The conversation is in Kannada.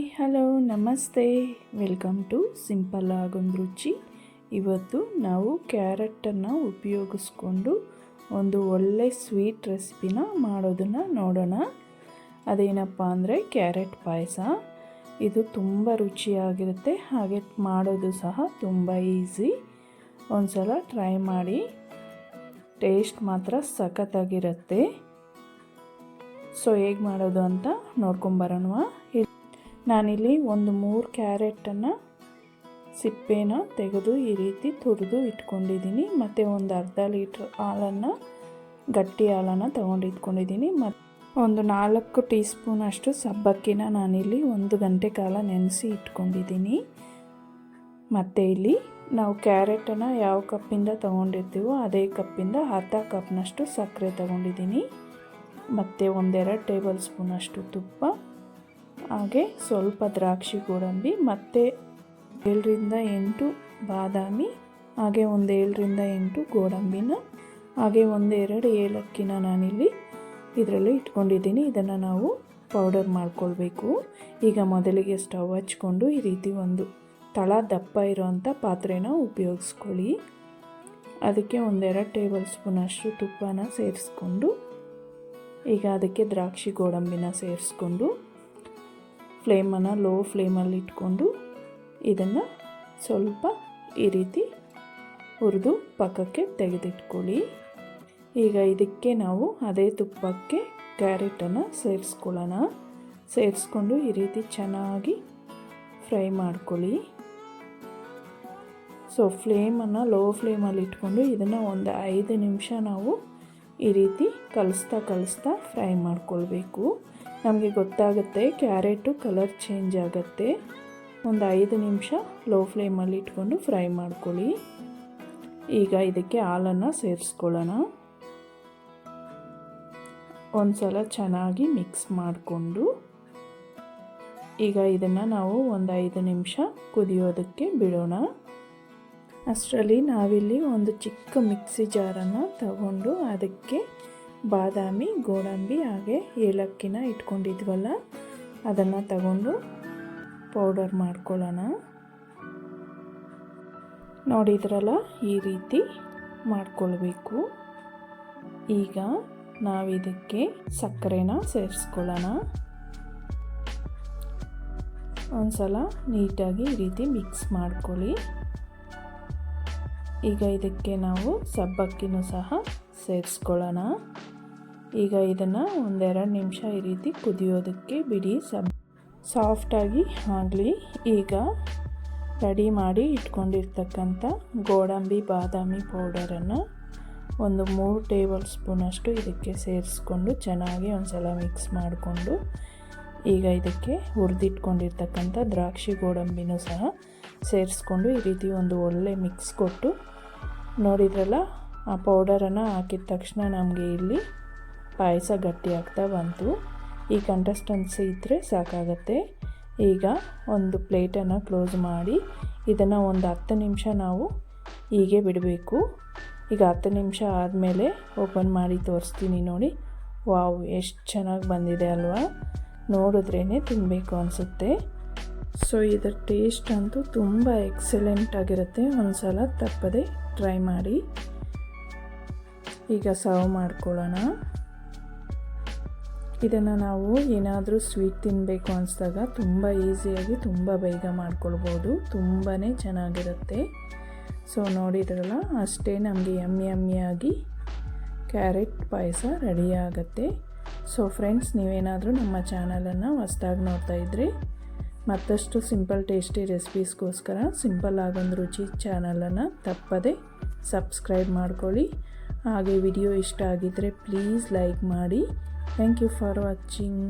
ಹಲೋ, ನಮಸ್ತೆ. ವೆಲ್ಕಮ್ ಟು ಸಿಂಪಲ್ ಆಗೊಂದು ರುಚಿ. ಇವತ್ತು ನಾವು ಕ್ಯಾರೆಟನ್ನು ಉಪಯೋಗಿಸ್ಕೊಂಡು ಒಂದು ಒಳ್ಳೆ ಸ್ವೀಟ್ ರೆಸಿಪಿನ ಮಾಡೋದನ್ನು ನೋಡೋಣ. ಅದೇನಪ್ಪ ಅಂದರೆ ಕ್ಯಾರೆಟ್ ಪಾಯಸ. ಇದು ತುಂಬ ರುಚಿಯಾಗಿರುತ್ತೆ. ಹಾಗೆ ಮಾಡೋದು ಸಹ ತುಂಬ ಈಸಿ. ಒಂದು ಸಲ ಟ್ರೈ ಮಾಡಿ. ಟೇಸ್ಟ್ ಮಾತ್ರ ಸಖತ್ತಾಗಿರುತ್ತೆ. ಸೊ, ಹೇಗೆ ಮಾಡೋದು ಅಂತ ನೋಡ್ಕೊಂಬರೋಣ ನಾನಿಲ್ಲಿ ಒಂದು ಮೂರು ಕ್ಯಾರೆಟನ್ನು ಸಿಪ್ಪೆನ ತೆಗೆದು ಈ ರೀತಿ ತುರಿದು ಇಟ್ಕೊಂಡಿದ್ದೀನಿ. ಮತ್ತು ಒಂದು ಅರ್ಧ ಲೀಟ್ರ್ ಹಾಲನ್ನು, ಗಟ್ಟಿ ಹಾಲನ್ನು ತೊಗೊಂಡು ಇಟ್ಕೊಂಡಿದ್ದೀನಿ. ಮತ್ತು ಒಂದು ನಾಲ್ಕು ಟೀ ಸ್ಪೂನಷ್ಟು ಸಬ್ಬಕ್ಕಿನ ನಾನಿಲ್ಲಿ ಒಂದು ಗಂಟೆ ಕಾಲ ನೆನೆಸಿ ಇಟ್ಕೊಂಡಿದ್ದೀನಿ. ಮತ್ತು ಇಲ್ಲಿ ನಾವು ಕ್ಯಾರೆಟನ್ನು ಯಾವ ಕಪ್ಪಿಂದ ತೊಗೊಂಡಿರ್ತೀವೋ ಅದೇ ಕಪ್ಪಿಂದ ಅರ್ಧ ಕಪ್ನಷ್ಟು ಸಕ್ಕರೆ ತೊಗೊಂಡಿದ್ದೀನಿ. ಮತ್ತು ಒಂದೆರಡು ಟೇಬಲ್ ಸ್ಪೂನಷ್ಟು ತುಪ್ಪ. ಹಾಗೆ ಸ್ವಲ್ಪ ದ್ರಾಕ್ಷಿ ಗೋಡಂಬಿ, ಮತ್ತು ಏಳರಿಂದ ಎಂಟು ಬಾದಾಮಿ, ಹಾಗೆ ಒಂದು ಏಳರಿಂದ ಎಂಟು ಗೋಡಂಬಿನ, ಹಾಗೆ ಒಂದೆರಡು ಏಲಕ್ಕಿನ ನಾನಿಲ್ಲಿ ಇದರಲ್ಲಿ ಇಟ್ಕೊಂಡಿದ್ದೀನಿ. ಇದನ್ನು ನಾವು ಪೌಡರ್ ಮಾಡ್ಕೊಳ್ಬೇಕು. ಈಗ ಮೊದಲಿಗೆ ಸ್ಟವ್ ಹಚ್ಕೊಂಡು ಈ ರೀತಿ ಒಂದು ತಳ ದಪ್ಪ ಇರೋವಂಥ ಪಾತ್ರೆನ ಉಪಯೋಗಿಸ್ಕೊಳ್ಳಿ. ಅದಕ್ಕೆ ಒಂದೆರಡು ಟೇಬಲ್ ಸ್ಪೂನಷ್ಟು ತುಪ್ಪನ ಸೇರಿಸ್ಕೊಂಡು, ಈಗ ಅದಕ್ಕೆ ದ್ರಾಕ್ಷಿ ಗೋಡಂಬಿನ ಸೇರಿಸ್ಕೊಂಡು ಫ್ಲೇಮನ್ನು, ಲೋ ಫ್ಲೇಮಲ್ಲಿ ಇಟ್ಕೊಂಡು ಇದನ್ನು ಸ್ವಲ್ಪ ಈ ರೀತಿ ಹುರಿದು ಪಕ್ಕಕ್ಕೆ ತೆಗೆದಿಟ್ಕೊಳ್ಳಿ. ಈಗ ಇದಕ್ಕೆ ನಾವು ಅದೇ ತುಪ್ಪಕ್ಕೆ ಕ್ಯಾರೆಟನ್ನು ಸೇರಿಸ್ಕೊಳ್ಳೋಣ. ಸೇರಿಸ್ಕೊಂಡು ಈ ರೀತಿ ಚೆನ್ನಾಗಿ ಫ್ರೈ ಮಾಡ್ಕೊಳ್ಳಿ. ಸೊ ಫ್ಲೇಮನ್ನು, ಲೋ ಫ್ಲೇಮಲ್ಲಿ ಇಟ್ಕೊಂಡು ಇದನ್ನು ಒಂದು ಐದು ನಿಮಿಷ ನಾವು ಈ ರೀತಿ ಕಲಿಸ್ತಾ ಕಲಿಸ್ತಾ ಫ್ರೈ ಮಾಡ್ಕೊಳ್ಬೇಕು. ನಮಗೆ ಗೊತ್ತಾಗುತ್ತೆ ಕ್ಯಾರೆಟು ಕಲರ್ ಚೇಂಜ್ ಆಗುತ್ತೆ. ಒಂದು ಐದು ನಿಮಿಷ ಲೋ ಫ್ಲೇಮಲ್ಲಿ ಇಟ್ಕೊಂಡು ಫ್ರೈ ಮಾಡ್ಕೊಳ್ಳಿ. ಈಗ ಇದಕ್ಕೆ ಹಾಲನ್ನು ಸೇರಿಸ್ಕೊಳ್ಳೋಣ. ಒಂದು ಸಲ ಚೆನ್ನಾಗಿ ಮಿಕ್ಸ್ ಮಾಡಿಕೊಂಡು ಈಗ ಇದನ್ನು ನಾವು ಒಂದು ಐದು ನಿಮಿಷ ಕುದಿಯೋದಕ್ಕೆ ಬಿಡೋಣ. ಅಷ್ಟರಲ್ಲಿ ನಾವಿಲ್ಲಿ ಒಂದು ಚಿಕ್ಕ ಮಿಕ್ಸಿ ಜಾರನ್ನು ತಗೊಂಡು ಅದಕ್ಕೆ ಬಾದಾಮಿ, ಗೋಡಂಬಿ ಹಾಗೆ ಏಲಕ್ಕಿನ ಇಟ್ಕೊಂಡಿದ್ವಲ್ಲ, ಅದನ್ನು ತಗೊಂಡು ಪೌಡರ್ ಮಾಡ್ಕೊಳ್ಳೋಣ. ನೋಡಿದ್ರಲ್ಲ ಈ ರೀತಿ ಮಾಡ್ಕೊಳ್ಬೇಕು. ಈಗ ನಾವಿದಕ್ಕೆ ಸಕ್ಕರೆನ ಸೇರಿಸ್ಕೊಳ್ಳೋಣ. ಒಂದು ಸಲ ನೀಟಾಗಿ ಈ ರೀತಿ ಮಿಕ್ಸ್ ಮಾಡ್ಕೊಳ್ಳಿ. ಈಗ ಇದಕ್ಕೆ ನಾವು ಸಬ್ಬಕ್ಕಿನೂ ಸಹ ಸೇರಿಸ್ಕೊಳ್ಳೋಣ. ಈಗ ಇದನ್ನು ಒಂದೆರಡು ನಿಮಿಷ ಈ ರೀತಿ ಕುದಿಯೋದಕ್ಕೆ ಬಿಡಿ. ಸಬ್ ಸಾಫ್ಟಾಗಿ ಆಗಲಿ. ಈಗ ರೆಡಿ ಮಾಡಿ ಇಟ್ಕೊಂಡಿರ್ತಕ್ಕಂಥ ಗೋಡಂಬಿ ಬಾದಾಮಿ ಪೌಡರನ್ನು ಒಂದು ಮೂರು ಟೇಬಲ್ ಸ್ಪೂನಷ್ಟು ಇದಕ್ಕೆ ಸೇರಿಸ್ಕೊಂಡು ಚೆನ್ನಾಗಿ ಒಂದು ಸಲ ಮಿಕ್ಸ್ ಮಾಡಿಕೊಂಡು ಈಗ ಇದಕ್ಕೆ ಹುರಿದಿಟ್ಕೊಂಡಿರ್ತಕ್ಕಂಥ ದ್ರಾಕ್ಷಿ ಗೋಡಂಬಿನೂ ಸಹ ಸೇರಿಸ್ಕೊಂಡು ಈ ರೀತಿ ಒಂದು ಒಳ್ಳೆ ಮಿಕ್ಸ್ ಕೊಟ್ಟು ನೋಡಿದ್ರಲ್ಲ ಆ ಪೌಡರನ್ನು ಹಾಕಿದ ತಕ್ಷಣ ನಮಗೆ ಇಲ್ಲಿ ಪಾಯಸ ಗಟ್ಟಿ ಆಗ್ತಾ ಬಂತು. ಈ ಕಂಟೆಸ್ಟೆನ್ಸಿ ಇದ್ದರೆ ಸಾಕಾಗತ್ತೆ. ಈಗ ಒಂದು ಪ್ಲೇಟನ್ನು ಕ್ಲೋಸ್ ಮಾಡಿ ಇದನ್ನು ಒಂದು ಹತ್ತು ನಿಮಿಷ ನಾವು ಹೀಗೆ ಬಿಡಬೇಕು. ಈಗ ಹತ್ತು ನಿಮಿಷ ಆದಮೇಲೆ ಓಪನ್ ಮಾಡಿ ತೋರಿಸ್ತೀನಿ ನೋಡಿ. ವಾವ್, ಎಷ್ಟು ಚೆನ್ನಾಗಿ ಬಂದಿದೆ ಅಲ್ವಾ? ನೋಡಿದ್ರೇ ತಿನ್ನಬೇಕು ಅನಿಸುತ್ತೆ. ಸೊ ಇದರ ಟೇಸ್ಟ್ ಅಂತೂ ತುಂಬ ಎಕ್ಸಲೆಂಟ್ ಆಗಿರುತ್ತೆ. ಒಂದು ಸಲ ತಪ್ಪದೆ ಟ್ರೈ ಮಾಡಿ. ಈಗ ಸರ್ವ್ ಮಾಡ್ಕೊಳ್ಳೋಣ. ಇದನ್ನು ನಾವು ಏನಾದರೂ ಸ್ವೀಟ್ ತಿನ್ನಬೇಕು ಅನಿಸಿದಾಗ ತುಂಬ ಈಸಿಯಾಗಿ ತುಂಬ ಬೇಗ ಮಾಡ್ಕೊಳ್ಬೋದು. ತುಂಬಾ ಚೆನ್ನಾಗಿರುತ್ತೆ. ಸೊ, ನೋಡಿದ್ರಲ್ಲ, ಅಷ್ಟೇ ನಮಗೆ ಎಮ್ಮಿ ಎಮ್ಮಿಯಾಗಿ ಕ್ಯಾರೆಟ್ ಪಾಯಸ ರೆಡಿ ಆಗುತ್ತೆ. ಸೊ, ಫ್ರೆಂಡ್ಸ್, ನೀವೇನಾದರೂ ನಮ್ಮ ಚಾನಲನ್ನು ಹೊಸ್ದಾಗಿ ನೋಡ್ತಾ ಇದ್ದರೆ ಮತ್ತಷ್ಟು ಸಿಂಪಲ್ ಟೇಸ್ಟಿ ರೆಸಿಪೀಸ್ಗೋಸ್ಕರ ಸಿಂಪಲ್ ಆಗೊಂದು ರುಚಿ ಚಾನಲನ್ನು ತಪ್ಪದೆ ಸಬ್ಸ್ಕ್ರೈಬ್ ಮಾಡ್ಕೊಳ್ಳಿ. ಹಾಗೆ ವಿಡಿಯೋ ಇಷ್ಟ ಆಗಿದ್ದರೆ ಪ್ಲೀಸ್ ಲೈಕ್ ಮಾಡಿ. Thank you for watching